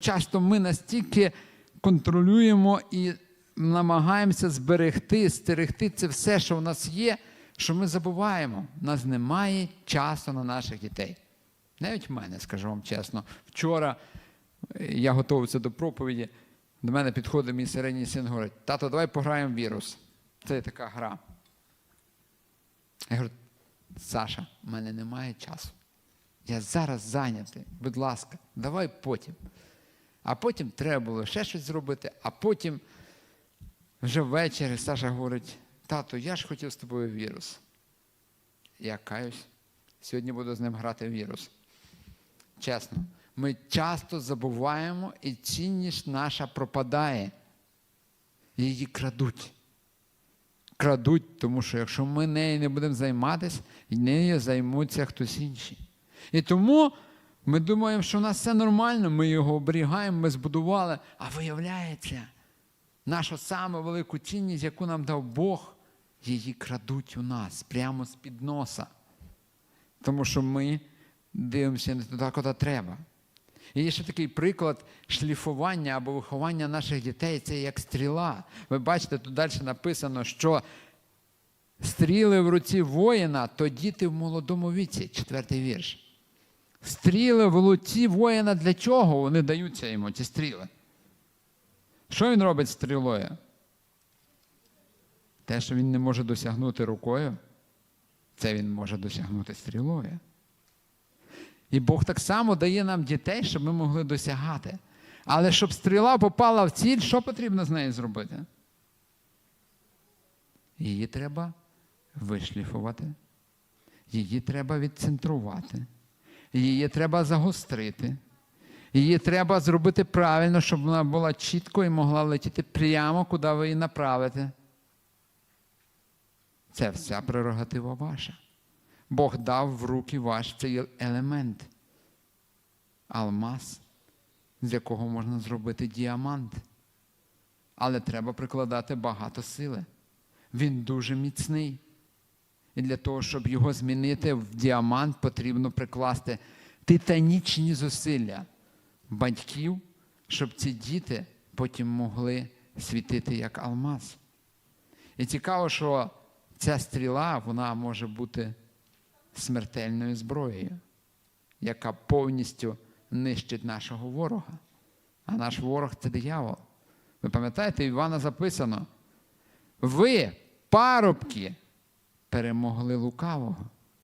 часто ми настільки контролюємо і намагаємося зберегти, стерегти це все, що в нас є, що ми забуваємо. У нас немає часу на наших дітей. Навіть в мене, скажу вам чесно, вчора е, я готувався до проповіді. До мене підходить мій середній син говорить, тато, давай пограємо в вірус. Це така гра. Я говорю, Саша, в мене немає часу. Я зараз зайнятий. Будь ласка, давай потім. А потім треба було ще щось зробити, а потім вже ввечері Саша говорить: тато, я ж хотів з тобою вірус. Я каюсь. Сьогодні буду з ним грати вірус. Чесно, ми часто забуваємо, і цінність наша пропадає. Її крадуть. Крадуть, тому що якщо ми нею не будемо займатися, нею займуться хтось інший. І тому ми думаємо, що у нас все нормально, ми його оберігаємо, ми збудували, а виявляється, нашу саму велику цінність, яку нам дав Бог, її крадуть у нас прямо з-під носа. Тому що ми дивимося не туди, куди треба. І є ще такий приклад шліфування або виховання наших дітей це як стріла. Ви бачите, тут далі написано, що стріли в руці воїна, то діти в молодому віці, четвертий вірш. Стріли в руці воїна для чого? Вони даються йому, ці стріли. Що він робить стрілою? Те, що він не може досягнути рукою, це він може досягнути стрілою. І Бог так само дає нам дітей, щоб ми могли досягати. Але щоб стріла попала в ціль, що потрібно з нею зробити? Її треба вишліфувати, її треба відцентрувати, її треба загострити, її треба зробити правильно, щоб вона була чітко і могла летіти прямо, куди ви її направите. Це вся прерогатива ваша. Бог дав в руки ваш цей елемент. Алмаз, з якого можна зробити діамант. Але треба прикладати багато сили. Він дуже міцний. І для того, щоб його змінити в діамант, потрібно прикласти титанічні зусилля батьків, щоб ці діти потім могли світити як алмаз. І цікаво, що ця стріла вона може бути смертельною зброєю, яка повністю нищить нашого ворога. А наш ворог це диявол. Ви пам'ятаєте, Івана записано: ви, парубки, перемогли лукавого.